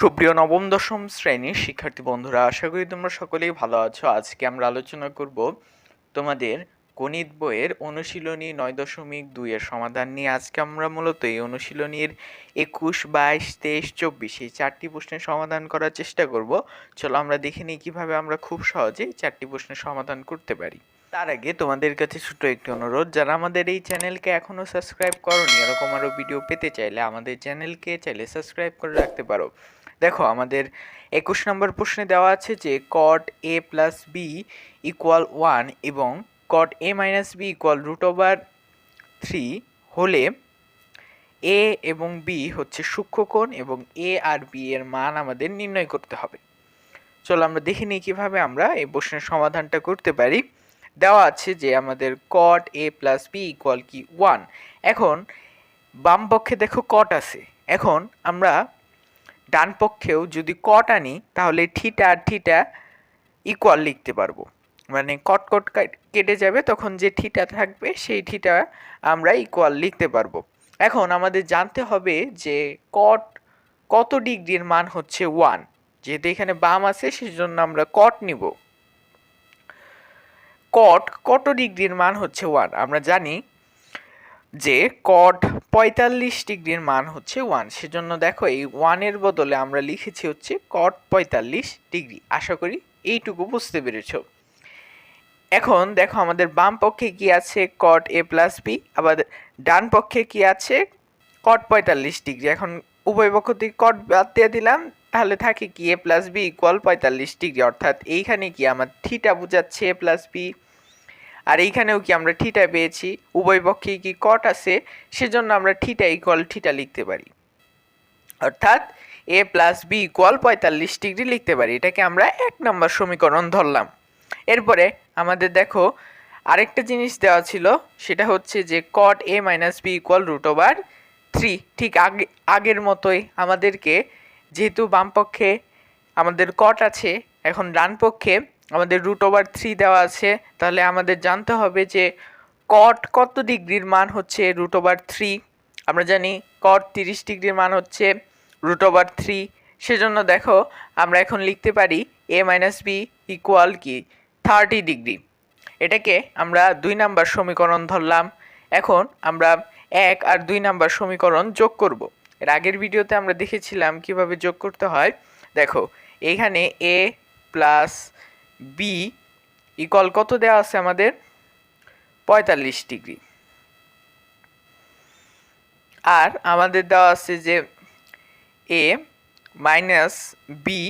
সুপ্রিয় নবম, দশম শ্রেণির শিক্ষার্থী বন্ধুরা, আশা করি তোমরা সকলেই ভালো আছো। আজকে আমরা আলোচনা করব তোমাদের গণিত বইয়ের অনুশীলনী নয় দশমিক দুইয়ের সমাধান নিয়ে। আজকে আমরা মূলত এই অনুশীলনীর একুশ, বাইশ, তেইশ, চব্বিশ এই চারটি প্রশ্নের সমাধান করার চেষ্টা করব। চলো আমরা দেখে নিই কীভাবে আমরা খুব সহজে চারটি প্রশ্নের সমাধান করতে পারি। তার আগে তোমাদের কাছে ছোট্ট একটি অনুরোধ, যারা আমাদের এই চ্যানেলকে এখনও সাবস্ক্রাইব করনি, এরকম আরও ভিডিও পেতে চাইলে আমাদের চ্যানেলকে চাইলে সাবস্ক্রাইব করে রাখতে পারো। দেখো, আমাদের একুশ নম্বর প্রশ্নে দেওয়া আছে যে cot A plus B equal one এবং cot A minus B equal root over three হলে এ এবং বি হচ্ছে সূক্ষ্মকোণ এবং এ আর বি এর মান আমাদের নির্ণয় করতে হবে। চলো আমরা দেখে নিই কীভাবে আমরা এই প্রশ্নের সমাধানটা করতে পারি। দেওয়া আছে যে আমাদের cot A plus B equal কি ওয়ান এখন বাম পক্ষে দেখো কট আছে। এখন আমরা ডান পক্ষেও যদি কট আনি, তাহলে থিটা আর থিটা ইকুয়াল লিখতে পারব। মানে কট কট কাট- যাবে, তখন যে থিটা থাকবে, সেই থিটা আমরা ইকুয়াল লিখতে পারব। এখন আমাদের জানতে হবে যে কট কত ডিগ্রির মান হচ্ছে ওয়ান যেহেতু এখানে বাম আছে, সেজন্য আমরা কট নিব। কট কত ডিগ্রির মান হচ্ছে ওয়ান আমরা জানি যে কট পঁয়তাল্লিশ ডিগ্রির মান হচ্ছে ওয়ান সেজন্য দেখো এই ওয়ানের বদলে আমরা লিখেছি হচ্ছে কট পঁয়তাল্লিশ ডিগ্রি। আশা করি এইটুকু বুঝতে পেরেছ। এখন দেখো আমাদের বাম পক্ষে কি আছে কট এ প্লাস বি আবার ডান পক্ষে কি আছে কট পঁয়তাল্লিশ ডিগ্রি। এখন উভয় পক্ষ থেকে কট বাদ দিয়ে দিলাম, তাহলে থাকে কি এ প্লাস বি ইকুয়াল পঁয়তাল্লিশ ডিগ্রি। অর্থাৎ এইখানে কি আমার থিটা বোঝাচ্ছে এ প্লাস বি আর এইখানেও কি আমরা থিটা পেয়েছি? উভয় পক্ষেই কি কট আছে? সেজন্য আমরা থিটা ইকুয়াল থিটা লিখতে পারি। অর্থাৎ এ প্লাস বি ইকুয়াল পঁয়তাল্লিশ ডিগ্রি লিখতে পারি। এটাকে আমরা এক নম্বর সমীকরণ ধরলাম। এরপরে আমাদের দেখো, আরেকটা জিনিস দেওয়া ছিল, সেটা হচ্ছে যে cot A minus B equal root over three ঠিক আগে, আগের মতোই আমাদেরকে যেহেতু বামপক্ষে আমাদের কট আছে, এখন ডান পক্ষে আমাদের রুট ওভার থ্রি দেওয়া আছে, তাহলে আমাদের জানতে হবে যে কট কত ডিগ্রির মান হচ্ছে রুট ওভার থ্রি আমরা জানি কট তিরিশ ডিগ্রির মান হচ্ছে রুট ওভার থ্রি সেজন্য দেখো, আমরা এখন লিখতে পারি এ মাইনাস বি ইকুয়াল কি? Thirty degree. এটাকে আমরা দুই নাম্বার সমীকরণ ধরলাম। এখন আমরা এক আর দুই নাম্বার সমীকরণ যোগ করব। এর আগের ভিডিওতে আমরা দেখেছিলাম কীভাবে যোগ করতে হয়। দেখো এইখানে এ প্লাস বি ইকুয়াল কত দেওয়া আছে আমাদের? পঁয়তাল্লিশ ডিগ্রি। আর আমাদের দেওয়া আছে যে A minus B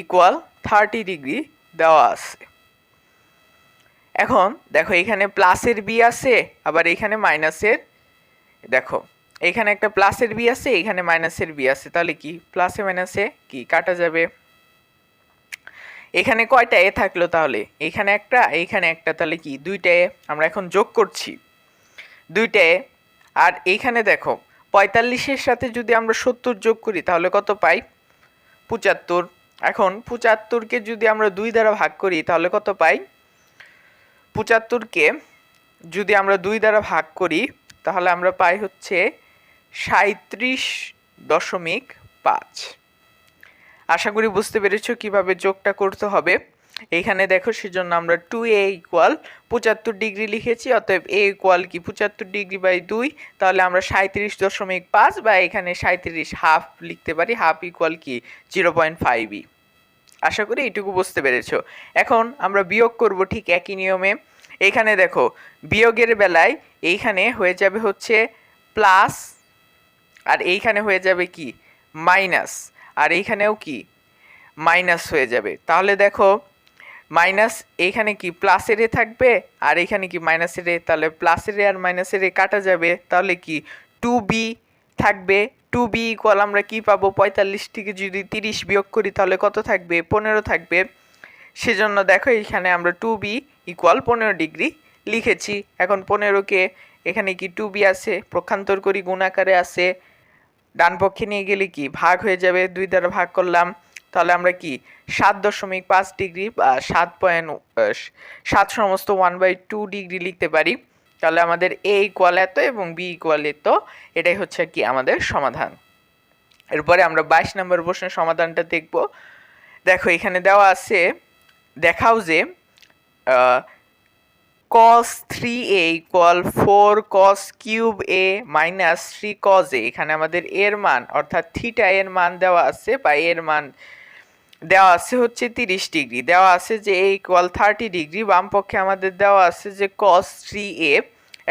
equal thirty degree দেওয়া আছে। এখন দেখো এখানে প্লাসের বি আছে, আবার এখানে মাইনাসের দেখো, এখানে একটা প্লাসের বি আছে, এখানে মাইনাসের বি আছে, তাহলে কি? প্লাসে মাইনাসে কি? কাটা যাবে। এখানে কয়টা এ থাকল তাহলে? এখানে একটা এইখানে একটা, তাহলে কি? দুইটা এ? আমরা এখন যোগ করছি। দুইটা এ। আর এইখানে দেখো পঁয়তাল্লিশের সাথে যদি আমরা সত্তর যোগ করি, তাহলে কত পাই? পঁচাত্তর। এখন পঁচাত্তরকে যদি আমরা দুই দ্বারা ভাগ করি, তাহলে কত পাই? পঁচাত্তরকে যদি আমরা দুই দ্বারা ভাগ করি, তাহলে আমরা পাই হচ্ছে সাঁত্রিশ দশমিক পাঁচ। আশা করি বুঝতে পেরেছ কীভাবে যোগটা করতে হবে। এইখানে দেখো সেজন্য আমরা টু এ ইকুয়াল পঁচাত্তর ডিগ্রি লিখেছি, অতএব এ ইকুয়াল কি পঁচাত্তর ডিগ্রি বাই দুই তাহলে আমরা সাঁত্রিশ দশমিক পাঁচ বা এখানে সাঁত্রিশ হাফ লিখতে পারি হাফ ইকুয়াল কি জিরো পয়েন্ট ফাইভই আশা করি এইটুকু বুঝতে পেরেছ। এখন আমরা বিয়োগ করব ঠিক একই নিয়মে। এইখানে দেখো, বিয়োগের বেলায় এইখানে হয়ে যাবে হচ্ছে প্লাস আর এইখানে হয়ে যাবে কি? মাইনাস আর এইখানেও কি? মাইনাস হয়ে যাবে। তাহলে দেখো, মাইনাস এইখানে কি প্লাসের এ থাকবে? আর এখানে কি মাইনাসের এ? তাহলে প্লাসের এ আর মাইনাসের এ কাটা যাবে। তাহলে কি টু বি থাকবে? টু বি ইকুয়াল আমরা কি পাবো? পঁয়তাল্লিশ থেকে যদি তিরিশ বিয়োগ করি, তাহলে কত থাকবে? পনেরো থাকবে। সেজন্য দেখো এখানে আমরা টু বি ইকুয়াল পনেরো ডিগ্রি লিখেছি। এখন পনেরোকে এখানে কি টু বি আছে? প্রক্ষান্তর করি, গুণাকারে আছে। ডান পক্ষে নিয়ে গেলে কি? ভাগ হয়ে যাবে, দুই দ্বারা ভাগ করলাম। তাহলে আমরা কি? সাত দশমিক পাঁচ ডিগ্রি বা সাত পয়েন্ট সাত সমস্ত ওয়ান বাই টু ডিগ্রি লিখতে পারি। তাহলে আমাদের এ ইকুয়াল এত এবং বি ইকুয়াল এত, এটাই হচ্ছে কি আমাদের সমাধান। এরপরে আমরা বাইশ নম্বর প্রশ্নের সমাধানটা দেখব। দেখো, এখানে দেওয়া আছে, দেখাও যে three A equal four cos cube A minus three cos A এখানে আমাদের এর মান, অর্থাৎ থিটা এর মান দেওয়া আছে বা এর মান দেওয়া আছে হচ্ছে তিরিশ ডিগ্রি। দেওয়া আছে যে এ ইকুয়াল থার্টি ডিগ্রি, বাম পক্ষে আমাদের দেওয়া আছে যে কস থ্রি এ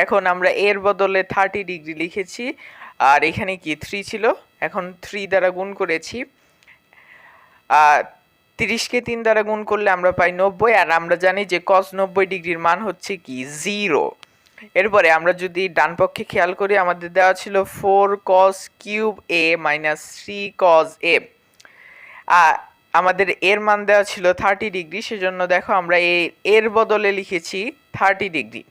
এখন আমরা এর বদলে থার্টি ডিগ্রি লিখেছি, আর এখানে কি থ্রি ছিল? এখন থ্রি দ্বারা গুণ করেছি। আর তিরিশকে তিন দ্বারা গুণ করলে আমরা পাই নব্বই, আর আমরা জানি যে কস নব্বই ডিগ্রির মান হচ্ছে কি? জিরো এরপরে আমরা যদি ডান পক্ষে খেয়াল করি, আমাদের দেওয়া ছিল four cos cube A minus three cos A আমাদের এর মান দেওয়া ছিল থার্টি ডিগ্রি, সেজন্য দেখো আমরা এর বদলে লিখেছি থার্টি ডিগ্রি।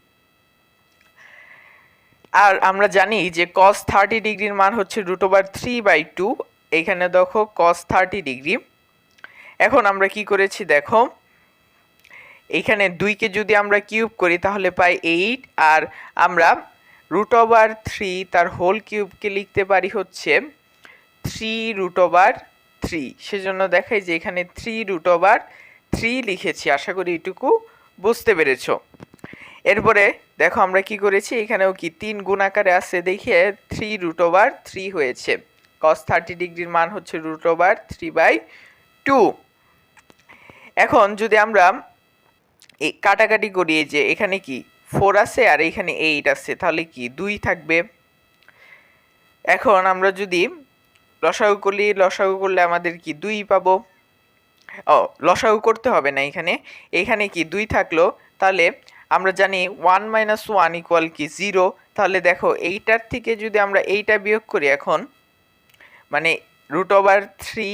আর আমরা জানি যে কস থার্টি ডিগ্রির মান হচ্ছে root over three by two এইখানে দেখো কস থার্টি ডিগ্রি। এখন আমরা কি করেছি দেখো এইখানে দুইকে যদি আমরা কিউব করি তাহলে পাই এইট, আর আমরা রুট ওভার থ্রি তার হোল কিউবকে লিখতে পারি হচ্ছে থ্রি রুট ওভার থ্রি সেজন্য দেখাই যে এখানে থ্রি রুট ওভার থ্রি লিখেছি, আশা করি এটুকু বুঝতে পেরেছ। এরপরে দেখো আমরা কি করেছি, এখানেও কি তিন গুণ আকারে আছে দেখিয়ে থ্রি রুট ওভার থ্রি হয়েছে। কস থার্টি ডিগ্রির মান হচ্ছে root over three by two এখন যদি আমরা এই কাটাকাটি করি যে এখানে কি ফোর আছে আর এখানে এইট আছে, তাহলে কি দুই থাকবে? এখন আমরা যদি লসাগু করি, লসাগু করলে আমাদের কি দুই পাবো? ও, লসাগু করতে হবে না এখানে। এখানে কি দুই থাকল? তাহলে আমরা জানি ওয়ান মাইনাস ওয়ান ইকুয়াল কি জিরো তাহলে দেখো এইটার থেকে যদি আমরা এইটা বিয়োগ করি এখন মানে root over three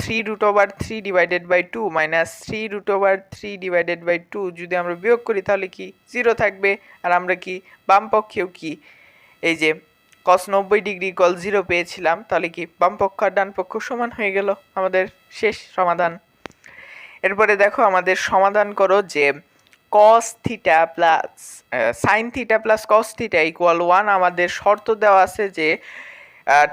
three root over three divided by two minus three root over three divided by two যদি আমরা বিয়োগ করি তাহলে কি? জিরো থাকবে। আর আমরা কি? বাম পক্ষেও কি? এই যে কস নব্বই ডিগ্রি কল জিরো পেয়েছিলাম, তাহলে কি বাম পক্ষ আর ডান পক্ষ সমান হয়ে গেল আমাদের শেষ সমাধান। এরপরে দেখো আমাদের সমাধান করো যে cos theta plus sine theta plus cos theta equal one আমাদের শর্ত দেওয়া আছে যে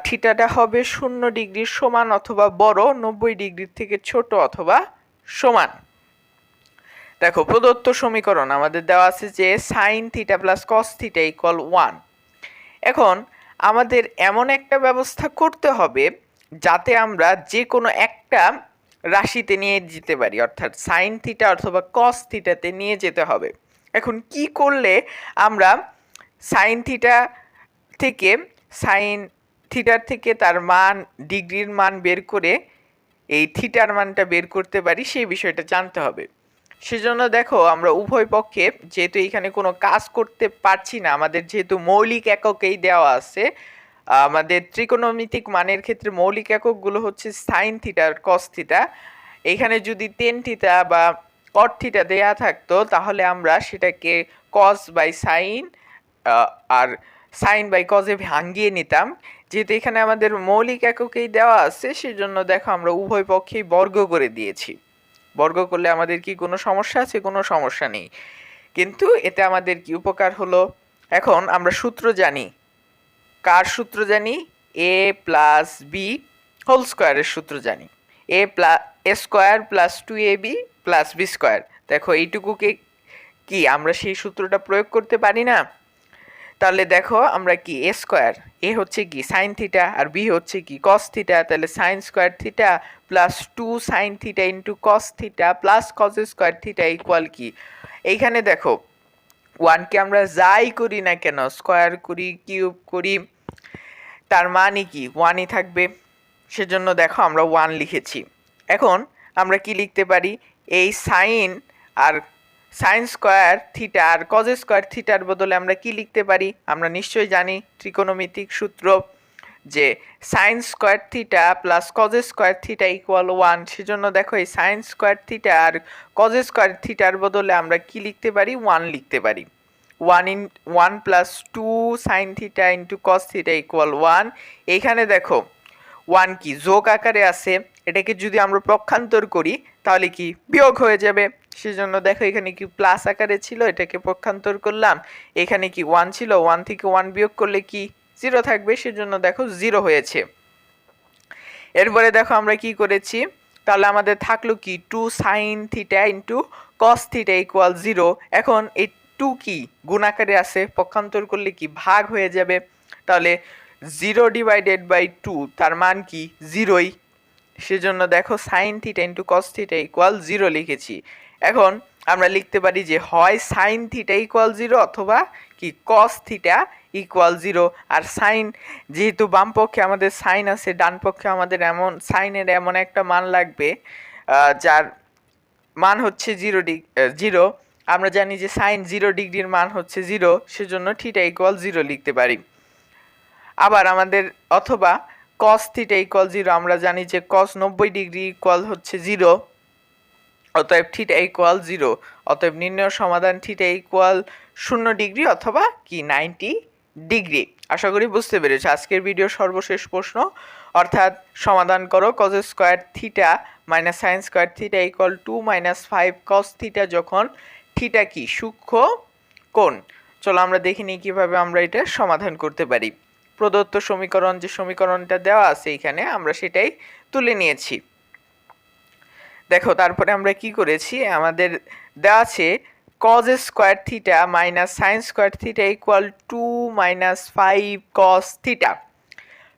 থিটাটা হবে শূন্য ডিগ্রির সমান অথবা বড় নব্বই ডিগ্রির থেকে ছোট অথবা সমান। দেখো, প্রদত্ত সমীকরণ আমাদের দেওয়া আছে যে sine theta plus cos theta equal one এখন আমাদের এমন একটা ব্যবস্থা করতে হবে যাতে আমরা যে কোনো একটা রাশিতে নিয়ে যেতে পারি, অর্থাৎ সাইন থিটা অথবা কস থিটাতে নিয়ে যেতে হবে। এখন কি করলে আমরা সাইন থিটা থেকে সাইন থিটার থেকে তার মান, ডিগ্রির মান বের করে এই থিটার মানটা বের করতে পারি, সেই বিষয়টা জানতে হবে। সেজন্য দেখো, আমরা উভয় পক্ষে যেহেতু এখানে কোনো কাজ করতে পারছি না, আমাদের যেহেতু মৌলিক এককেই দেওয়া আছে, আমাদের ত্রিকোণমিতিক মানের ক্ষেত্রে মৌলিক এককগুলো হচ্ছে সাইন থিটা আর কস থিটা। এখানে যদি টেন থিটা বা কট থিটা দেয়া থাকতো, তাহলে আমরা সেটাকে কস বাই সাইন আর সাইন বাই কজে ভাঙ্গিয়ে নিতাম। যেহেতু এখানে আমাদের মৌলিক এককেই দেওয়া আছে, সেজন্য দেখো আমরা উভয় পক্ষেই বর্গ করে দিয়েছি। বর্গ করলে আমাদের কি কোনো সমস্যা আছে? কোনো সমস্যা নেই। কিন্তু এতে আমাদের কি উপকার হলো? এখন আমরা সূত্র জানি। কার সূত্র জানি? এ প্লাস বি হোল স্কোয়ারের সূত্র জানি। A plus A square plus two A B plus B square দেখো এইটুকুকে কি আমরা সেই সূত্রটা প্রয়োগ করতে পারি না? তাহলে দেখো আমরা কি এ স্কোয়ার এ হচ্ছে কি সাইন থিটা আর বি হচ্ছে কি কস থিটা তাহলে sine square theta plus two sine theta into cos theta plus cos square theta equal কি? এইখানে দেখো ওয়ানকে আমরা যাই করি না কেন স্কোয়ার করি কিউব করি, তার মানই কি? ওয়ানই থাকবে, সেজন্য দেখো আমরা ওয়ান লিখেছি। এখন আমরা কি লিখতে পারি? এই সাইন আর সাইন স্কোয়ার থিটা আর কজ স্কোয়ার থিটার বদলে আমরা কি লিখতে পারি? আমরা নিশ্চয়ই জানি ত্রিকোণমিতিক সূত্র যে sine square theta plus cos square theta equal one সেজন্য দেখো এই সাইন স্কোয়ার থিটা আর কজ স্কোয়ার থিটার বদলে আমরা কি লিখতে পারি? ওয়ান লিখতে পারি। One in one plus two sine theta into cos theta equal one এইখানে দেখো ওয়ান কি? যোগ আকারে আছে। এটাকে যদি আমরা পক্ষান্তর করি, তাহলে কি বিয়োগ হয়ে যাবে? সেজন্য দেখো এখানে কি প্লাস আকারে ছিল, এটাকে পক্ষান্তর করলাম। এখানে কি ওয়ান ছিল ওয়ান থেকে ওয়ান বিয়োগ করলে কি জিরো থাকবে? সেজন্য দেখো জিরো হয়েছে। এরপরে দেখো আমরা কি করেছি? তাহলে আমাদের থাকল কি two sine theta into cos theta equal zero এখন এই টু কি গুণাকারে আছে? পক্ষান্তর করলে কি ভাগ হয়ে যাবে? তাহলে জিরো ডিভাইডেড বাই টু তার মান কি জিরোই সেজন্য দেখো sine theta into cos theta equal zero লিখেছি। এখন আমরা লিখতে পারি যে হয় সাইন থিটা ইকুয়াল জিরো অথবা কি কস থিটা ইকুয়াল জিরো আর সাইন যেহেতু বাম পক্ষে আমাদের সাইন আছে, ডান পক্ষে আমাদের এমন সাইনের এমন একটা মান লাগবে যার মান হচ্ছে জিরো ডিগ জিরো আমরা জানি যে সাইন জিরো ডিগ্রির মান হচ্ছে জিরো সেজন্য থিটা ইকুয়াল জিরো লিখতে পারি। আবার আমাদের অথবা কস থিটা ইকুয়াল জিরো আমরা জানি যে কস নব্বই ডিগ্রি ইকুয়াল হচ্ছে জিরো অতএব থিটা ইকুয়াল জিরো অতএব নির্ণয় সমাধান থিটা ইকুয়াল শূন্য ডিগ্রি অথবা কি নাইনটি ডিগ্রি আশা করি বুঝতে পেরেছ। আজকের ভিডিও সর্বশেষ প্রশ্ন, অর্থাৎ সমাধান করো cos square theta minus sine square theta equal two minus five cos theta যখন থিটা কি? সূক্ষ্ম কোণ। চলো আমরা দেখে নিই কীভাবে আমরা এটা সমাধান করতে পারি। প্রদত্ত সমীকরণ যে সমীকরণটা দেওয়া আছে এখানে, আমরা সেটাই তুলে নিয়েছি। দেখো, তারপরে আমরা কি করেছি? আমাদের দেওয়া আছে cos square theta minus sine square theta equal two minus five cos theta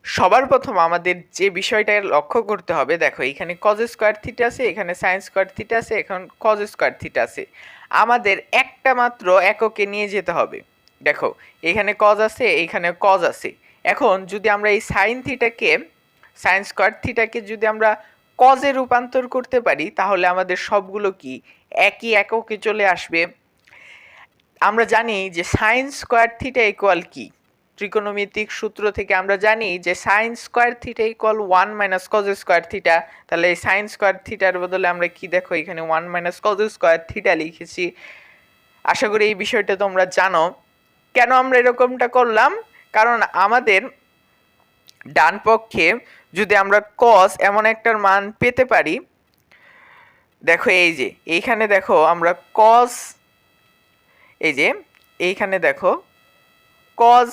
সবার প্রথম আমাদের যে বিষয়টা লক্ষ্য করতে হবে, দেখো, এখানে কজ স্কোয়ার থিটা আছে, এখানে সাইন স্কোয়ার থিটা আছে, এখন কজ স্কোয়ার থিটা আছে। আমাদের একটা মাত্র এককে নিয়ে যেতে হবে। দেখো, এখানে কজ আছে এইখানে কজ আছে। এখন যদি আমরা এই সাইন থিটাকে সাইন স্কোয়ার থিটাকে যদি আমরা কজে রূপান্তর করতে পারি, তাহলে আমাদের সবগুলো কি? একই এককে চলে আসবে। আমরা জানি যে সাইন স্কোয়ার থিটা ইকুয়াল কি? ত্রিকোণমিতিক সূত্র থেকে আমরা জানি যে sine square theta equal one minus cos square theta তাহলে এই সাইন স্কোয়ার থিটার বদলে আমরা কি দেখো? এখানে one minus cos square theta লিখেছি। আশা করি এই বিষয়টা তোমরা জানো। কেন আমরা এরকমটা করলাম? কারণ আমাদের ডান পক্ষে যদি আমরা কস এমন একটার মান পেতে পারি, দেখো এই যে, এইখানে দেখো আমরা কস এই যে, এইখানে দেখো কজ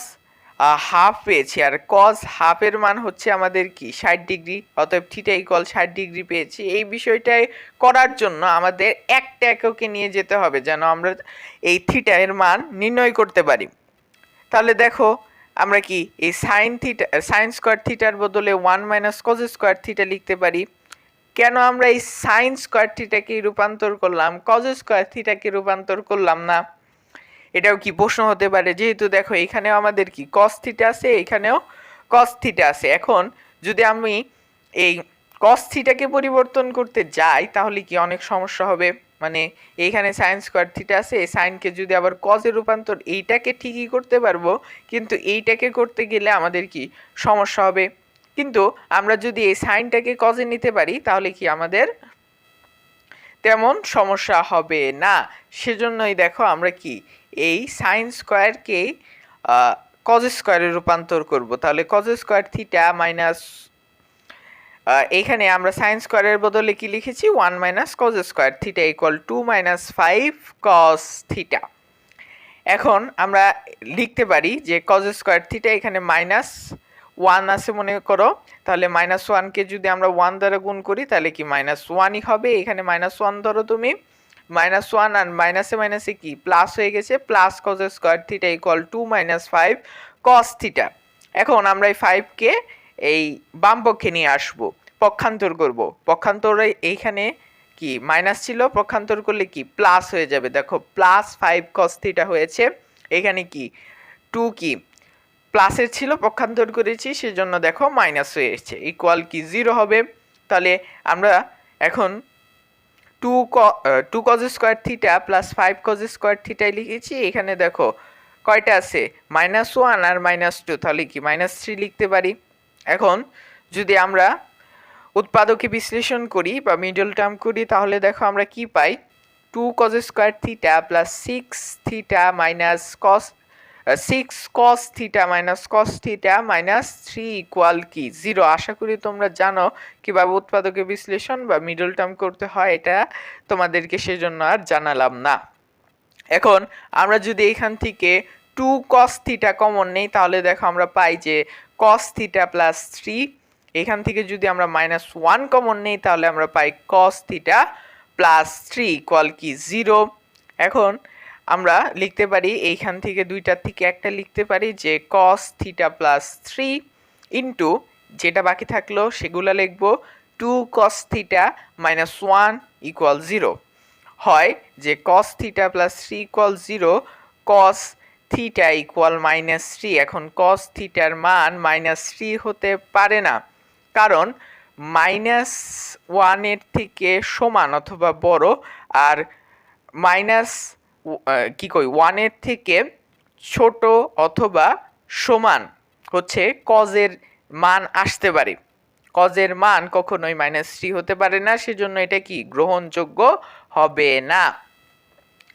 হাফ পেয়েছি, আর কজ হাফের মান হচ্ছে আমাদের কি, ষাট ডিগ্রি, অতএব থিটা ইকুয়াল ষাট ডিগ্রি পেয়েছি। এই বিষয়টাই করার জন্য আমাদের একটা এককে নিয়ে যেতে হবে যেন আমরা এই থিটা এর মান নির্ণয় করতে পারি। তাহলে দেখো আমরা কি এই সাইন থিটা সাইন স্কোয়ার থিটার বদলে one minus cos square theta লিখতে পারি? কেন আমরা এই সাইন স্কোয়ার থিটাকে রূপান্তর করলাম? কজ স্কোয়ার থিটাকে রূপান্তর করলাম না? এটাও কি প্রশ্ন হতে পারে? যেহেতু দেখো এখানেও আমাদের কি কস থিটা আছে, এখানেও কস থিটা আছে। এখন যদি আমি এই কস থিটাকে পরিবর্তন করতে যাই, তাহলে কি অনেক সমস্যা হবে? মানে এইখানে সাইন স্কোয়ার থিটা আছে, এই সাইনকে যদি আবার কজে রূপান্তর, এইটাকে ঠিকই করতে পারব, কিন্তু এইটাকে করতে গেলে আমাদের কি সমস্যা হবে? কিন্তু আমরা যদি এই সাইনটাকে কজে নিতে পারি, তাহলে কি আমাদের তেমন সমস্যা হবে না। সেজন্যই দেখো আমরা কি এই সাইন স্কোয়ারকে কজ স্কোয়ারে রূপান্তর করব। তাহলে কজ স্কোয়ার থিটা মাইনাস এখানে আমরা সাইন স্কোয়ারের বদলে কি লিখেছি? One minus cos square theta equal two minus five cos theta এখন আমরা লিখতে পারি যে কজ স্কোয়ার থিটা এখানে মাইনাস ওয়ান আছে মনে করো। তাহলে মাইনাস ওয়ানকে যদি আমরা ওয়ান দ্বারা গুণ করি, তাহলে কি মাইনাস ওয়ানই হবে? এখানে মাইনাস ওয়ান ধরো তুমি। মাইনাস ওয়ান আর মাইনাসে মাইনাসে কি? প্লাস হয়ে গেছে plus cos square theta equal two minus five cos theta এখন আমরা এই ফাইভকে এই বাম পক্ষে নিয়ে আসব, পক্ষান্তর করব। পক্ষান্তরে এইখানে কি মাইনাস ছিল? পক্ষান্তর করলে কি? প্লাস হয়ে যাবে। দেখো প্লাস ফাইভ কস থিটা হয়েছে। এখানে কি? টু কি? প্লাসের ছিল, পক্ষান্তর করেছি, সেজন্য দেখো মাইনাস হয়ে এসেছে। ইকুয়াল কি? জিরো হবে। তাহলে আমরা এখন টু ক two cos square theta plus five cos square থিটাই লিখেছি। এখানে দেখো, কয়টা আছে? মাইনাস ওয়ান আর মাইনাস টু তাহলে কি? মাইনাস থ্রি লিখতে পারি। এখন যদি আমরা উৎপাদকে বিশ্লেষণ করি বা মিডল টার্ম করি, তাহলে দেখো আমরা কি পাই? Two cos square theta plus six theta minus cos six cos theta minus cos theta minus three equal কি? জিরো আশা করি তোমরা জানো কীভাবে উৎপাদকে বিশ্লেষণ বা মিডল টার্ম করতে হয়, এটা তোমাদেরকে সেজন্য আর জানালাম না। এখন আমরা যদি এখান থেকে টু কস থিটা কমন নেই, তাহলে দেখো আমরা পাই যে কস থিটা প্লাস থ্রি এখান থেকে যদি আমরা মাইনাস ওয়ান কমন নেই, তাহলে আমরা পাই cos theta plus three equal কি জিরো এখন আমরা লিখতে পারি, এইখান থেকে দুইটার থেকে একটা লিখতে পারি যে cos theta plus three into যেটা বাকি থাকল সেগুলো লিখব two cos theta minus one equal zero হয় যে cos theta plus three equal zero cos theta equal minus three. এখন কস থিটার মান মাইনাস থ্রি হতে পারে না। কারণ মাইনাস ওয়ানের থেকে সমান অথবা বড় আর মাইনাস কি কই ওয়ানের থেকে ছোট অথবা সমান হচ্ছে কজের মান আসতে পারে। কজের মান কখনোই মাইনাস থ্রি হতে পারে না, সেজন্য এটা কি, গ্রহণযোগ্য হবে না।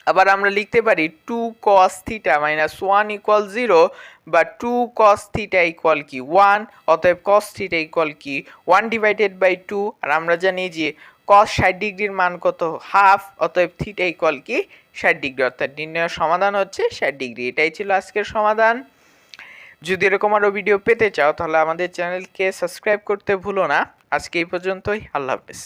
আবার আমরা লিখতে পারি two cos theta minus one equal zero বা টু কস থিটা ইকুয়াল কি ওয়ান অতএব কস থিটা ইকুয়াল কি ওয়ান ডিভাইডেড বাই টু আর আমরা জানি যে কস ষাট ডিগ্রির মান কত? হাফ অতএব থিটা ইকুয়াল কি ষাট ডিগ্রি, অর্থাৎ নির্ণয়ের সমাধান হচ্ছে ষাট ডিগ্রি। এটাই ছিল আজকের সমাধান। যদি এরকম আরও ভিডিও পেতে চাও, তাহলে আমাদের চ্যানেলকে সাবস্ক্রাইব করতে ভুলো না। আজকে এই পর্যন্তই, আল্লাহ হাফেজ।